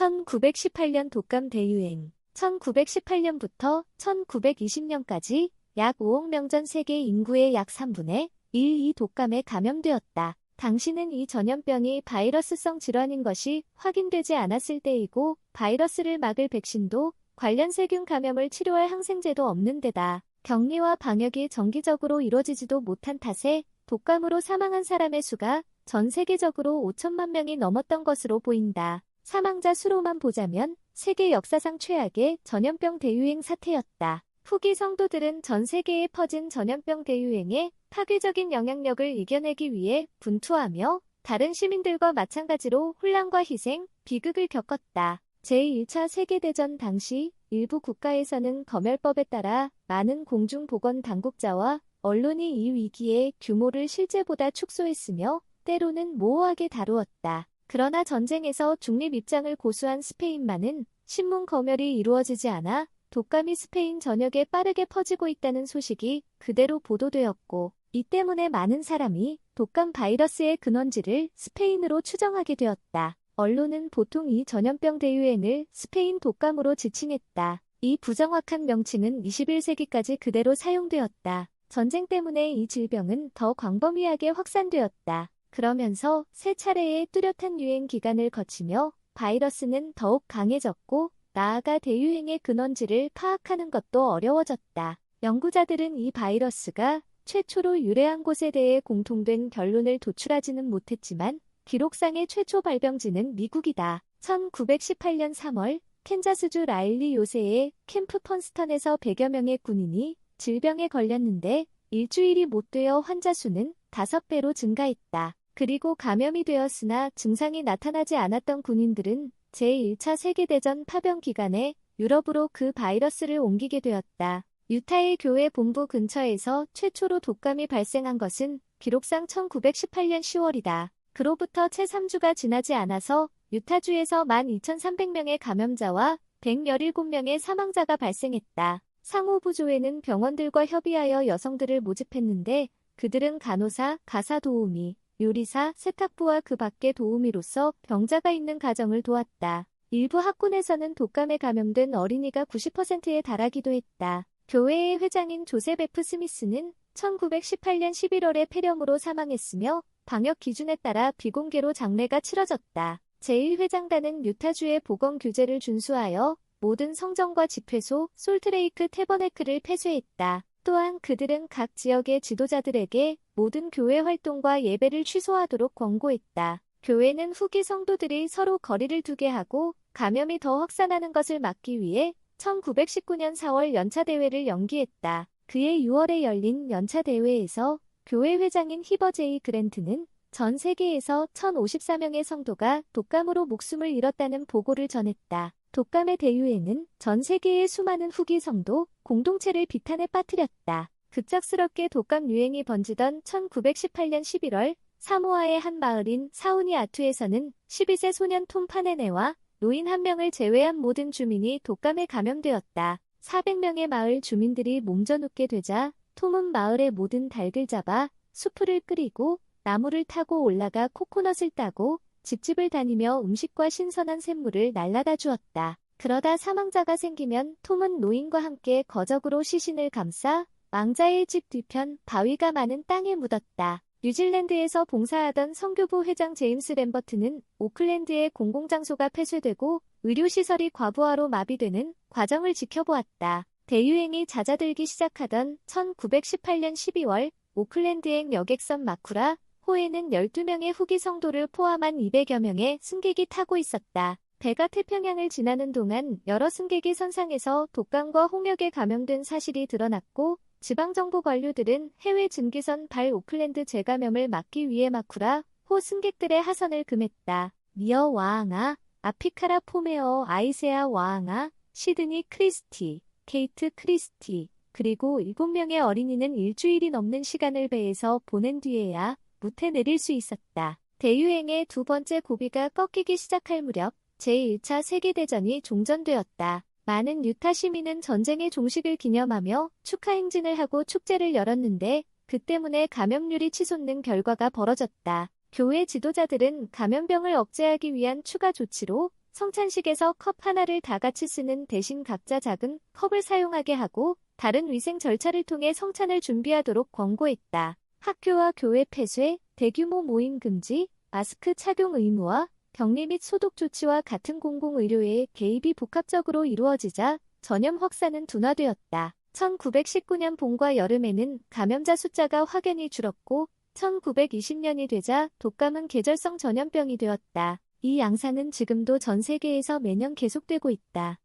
1918년 독감 대유행 1918년부터 1920년까지 약 5억 명 전 세계 인구의 약 3분의 1 이 독감에 감염되었다. 당시는 이 전염병이 바이러스성 질환인 것이 확인되지 않았을 때이고 바이러스를 막을 백신도 관련 세균 감염을 치료할 항생제도 없는 데다 격리와 방역이 정기적으로 이루어지지도 못한 탓에 독감으로 사망한 사람의 수가 전 세계적으로 5천만 명이 넘었던 것으로 보인다. 사망자 수로만 보자면 세계 역사상 최악의 전염병 대유행 사태였다. 후기 성도들은 전 세계에 퍼진 전염병 대유행에 파괴적인 영향력을 이겨내기 위해 분투하며 다른 시민들과 마찬가지로 혼란과 희생, 비극을 겪었다. 제1차 세계대전 당시 일부 국가에서는 검열법에 따라 많은 공중보건 당국자와 언론이 이 위기의 규모를 실제보다 축소했으며 때로는 모호하게 다루었다. 그러나 전쟁에서 중립 입장을 고수한 스페인만은 신문 검열이 이루어지지 않아 독감이 스페인 전역에 빠르게 퍼지고 있다는 소식이 그대로 보도되었고 이 때문에 많은 사람이 독감 바이러스의 근원지를 스페인으로 추정하게 되었다. 언론은 보통 이 전염병 대유행을 스페인 독감으로 지칭했다. 이 부정확한 명칭은 21세기까지 그대로 사용되었다. 전쟁 때문에 이 질병은 더 광범위하게 확산되었다. 그러면서 세 차례의 뚜렷한 유행 기간을 거치며 바이러스는 더욱 강해졌고 나아가 대유행의 근원지를 파악하는 것도 어려워졌다. 연구자들은 이 바이러스가 최초로 유래한 곳에 대해 공통된 결론을 도출하지는 못했지만 기록상의 최초 발병지는 미국이다. 1918년 3월 캔자스주 라일리 요새의 캠프 펀스턴에서 100여 명의 군인이 질병에 걸렸는데 일주일이 못 되어 환자 수는 5배로 증가했다. 그리고 감염이 되었으나 증상이 나타나지 않았던 군인들은 제1차 세계대전 파병 기간에 유럽으로 그 바이러스를 옮기게 되었다. 유타의 교회 본부 근처에서 최초로 독감이 발생한 것은 기록상 1918년 10월이다. 그로부터 채 3주가 지나지 않아서 유타주에서 12,300명의 감염자와 117명의 사망자가 발생했다. 상호부조회는 병원들과 협의하여 여성들을 모집했는데 그들은 간호사, 가사 도우미, 요리사, 세탁부와 그 밖의 도우미로서 병자가 있는 가정을 도왔다. 일부 학군에서는 독감에 감염된 어린이가 90%에 달하기도 했다. 교회의 회장인 조셉 F. 스미스는 1918년 11월에 폐렴으로 사망했으며 방역 기준에 따라 비공개로 장례가 치러졌다. 제1회장단은 유타주의 보건 규제를 준수하여 모든 성전과 집회소, 솔트레이크 테버네크를 폐쇄했다. 또한 그들은 각 지역의 지도자들에게 모든 교회 활동과 예배를 취소하도록 권고했다. 교회는 후기 성도들이 서로 거리를 두게 하고 감염이 더 확산하는 것을 막기 위해 1919년 4월 연차대회를 연기했다. 그해 6월에 열린 연차대회에서 교회 회장인 히버 제이 그랜트는 전 세계에서 1054명의 성도가 독감으로 목숨을 잃었다는 보고를 전했다. 독감의 대유행은 전 세계의 수많은 후기 성도, 공동체를 비탄에 빠뜨렸다. 급작스럽게 독감 유행이 번지던 1918년 11월 사모아의 한 마을인 사우니 아투에서는 12세 소년 톰 파네네와 노인 한 명을 제외한 모든 주민이 독감에 감염되었다. 400명의 마을 주민들이 몸져 눕게 되자 톰은 마을의 모든 닭을 잡아 수프를 끓이고 나무를 타고 올라가 코코넛을 따고 집집을 다니며 음식과 신선한 샘물을 날라다 주었다. 그러다 사망자가 생기면 톰은 노인과 함께 거적으로 시신을 감싸 왕자의 집 뒤편 바위가 많은 땅에 묻었다. 뉴질랜드에서 봉사하던 성교부 회장 제임스 램버트는 오클랜드의 공공장소가 폐쇄되고 의료시설이 과부하로 마비되는 과정을 지켜보았다. 대유행이 잦아들기 시작하던 1918년 12월 오클랜드행 여객선 마쿠라 호에는 12명의 후기 성도를 포함한 200여 명의 승객이 타고 있었다. 배가 태평양을 지나는 동안 여러 승객이 선상에서 독감과 홍역에 감염된 사실이 드러났고 지방정부 관료들은 해외 증기선 발 오클랜드 재감염을 막기 위해 마쿠라 호 승객들의 하선을 금했다. 미어 와앙아, 아피카라 포메어 아이세아 와앙아, 시드니 크리스티, 케이트 크리스티, 그리고 7명의 어린이는 일주일이 넘는 시간을 배에서 보낸 뒤에야 무태 내릴 수 있었다. 대유행의 두 번째 고비가 꺾이기 시작할 무렵 제1차 세계대전이 종전되었다. 많은 유타 시민은 전쟁의 종식을 기념하며 축하 행진을 하고 축제를 열었는데 그 때문에 감염률이 치솟는 결과가 벌어졌다. 교회 지도자들은 감염병을 억제하기 위한 추가 조치로 성찬식에서 컵 하나를 다 같이 쓰는 대신 각자 작은 컵을 사용하게 하고 다른 위생 절차를 통해 성찬을 준비하도록 권고했다. 학교와 교회 폐쇄, 대규모 모임 금지, 마스크 착용 의무화, 격리 및 소독 조치와 같은 공공의료의 개입이 복합적으로 이루어지자 전염 확산은 둔화되었다. 1919년 봄과 여름에는 감염자 숫자가 확연히 줄었고 1920년이 되자 독감은 계절성 전염병이 되었다. 이 양상은 지금도 전 세계에서 매년 계속되고 있다.